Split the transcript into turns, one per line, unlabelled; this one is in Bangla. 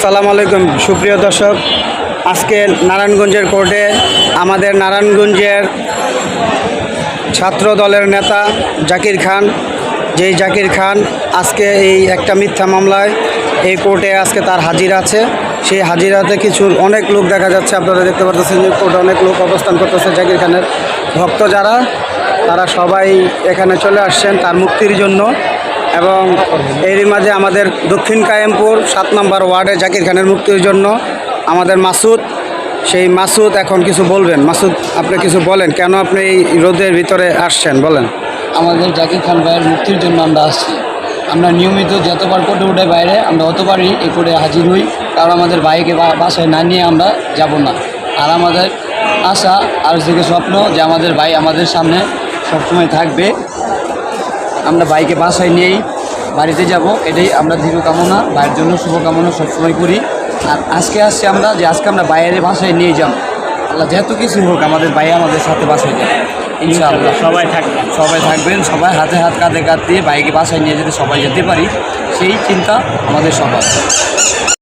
আসসালামু আলাইকুম। সুপ্রিয় দর্শক, আজকে নারায়ণগঞ্জের কোর্টে আমাদের নারায়ণগঞ্জের ছাত্র দলের নেতা জাকির খান। যেই জাকির খান আজকে এই একটা মিথ্যা মামলায় এই কোর্টে আজকে তার হাজির আছে। সেই হাজিরাতে কিছু অনেক লোক দেখা যাচ্ছে, আপনারা দেখতে পাচ্ছেন যে কোর্টে অনেক লোক অবস্থান করতেছে জাকির খানের ভক্ত যারা, তারা সবাই এখানে চলে আসছেন তার মুক্তির জন্য। এবং এরই মাঝে আমাদের দক্ষিণ কায়েমপুর সাত নম্বর ওয়ার্ডে জাকির খানের মুক্তির জন্য আমাদের মাসুদ। সেই মাসুদ এখন কিছু বলবেন? মাসুদ, আপনি কিছু বলেন? কেন আপনি এই রোদের ভিতরে আসছেন? বলেন।
আমাদের জাকির খান ভাইয়ের মুক্তির জন্য আমরা আসছি। আমরা নিয়মিত যতবার কোর্টে উঠে বাইরে, আমরা অতবারই এই কোর্টে হাজির হই। কারণ আমাদের ভাইকে বাসায় না নিয়ে আমরা যাব না। আর আমাদের আশা, আর থেকে স্বপ্ন যে আমাদের ভাই আমাদের সামনে সবসময় থাকবে। আমরা ভাইকে বাসায় নিয়েই বাড়িতে যাব। এটাই আমরা দীর্ঘ কামনা। ভাইয়ের জন্য শুভকামনা সবসময় করি। আর আজকে আসছি আমরা যে আজকে আমরা বাইরে বাসায় নিয়ে যাব। আল্লাহ যেহেতু কিছু হোক আমাদের ভাই আমাদের সাথে বাসায় যাবে। ইনশাআল্লাহ
সবাই থাকবে।
সবাই থাকবেন সবাই হাতে হাত কাঁধে কাঁধ দিয়ে বাইকে বাসায় নিয়ে যেতে সবাই যেতে পারি। সেই চিন্তা আমাদের সবার।